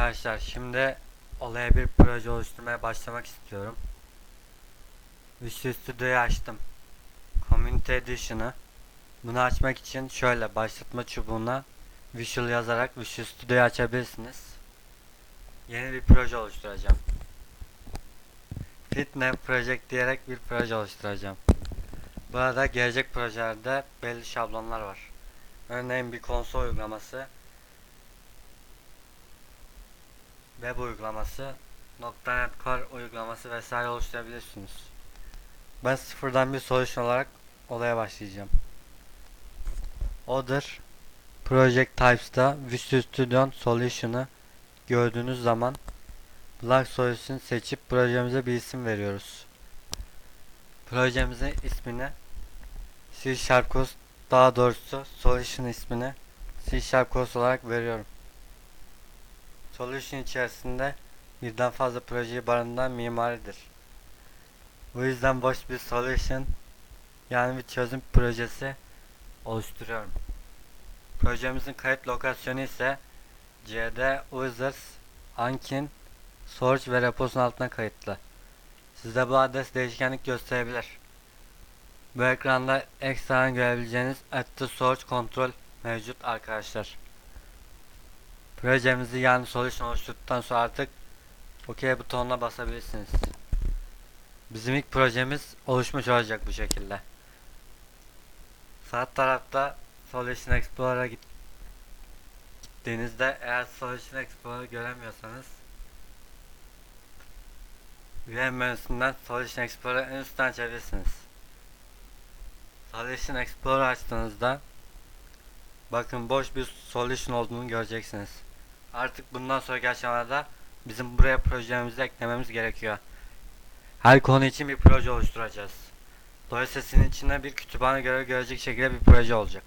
Arkadaşlar şimdi olaya bir proje oluşturmaya başlamak istiyorum. Visual Studio'yu açtım. Community Edition'ı. Bunu açmak için şöyle başlatma çubuğuna Visual yazarak Visual Studio'yu açabilirsiniz. Yeni bir proje oluşturacağım. Fitne Project diyerek bir proje oluşturacağım. Burada gelecek projelerde belli şablonlar var. Örneğin bir konsol uygulaması, web uygulaması, .NET Core uygulaması vesaire oluşturabilirsiniz. Ben sıfırdan bir solution olarak olaya başlayacağım. Other Project Types'ta Visual Studio Solution'ı gördüğünüz zaman Black Solution seçip projemize bir isim veriyoruz. Projemizin ismini C Sharp Course daha doğrusu Solution ismini C Sharp Course olarak veriyorum. Solution içerisinde birden fazla projeyi barındıran mimaridir. Bu yüzden boş bir solution yani bir çözüm projesi oluşturuyorum. Projemizin kayıt lokasyonu ise cd users ankin source ve reposun altına kayıtlı. Size bu adres değişkenlik gösterebilir. Bu ekranda ekstradan görebileceğiniz at the source control mevcut arkadaşlar. Projemizi yani solution oluşturduktan sonra artık OK butonuna basabilirsiniz. Bizim ilk projemiz oluşmuş olacak bu şekilde. Sağ tarafta Solution Explorer'a git gittiğinizde eğer Solution Explorer'ı göremiyorsanız Üye menüsünden Solution Explorer'ı en üstten açabilirsiniz. Solution Explorer açtığınızda bakın boş bir solution olduğunu göreceksiniz. Artık bundan sonraki aşamada bizim buraya projemizi eklememiz gerekiyor. Her konu için bir proje oluşturacağız. Dolayısıyla sizin içinde bir kütüphane görevi görecek şekilde bir proje olacak.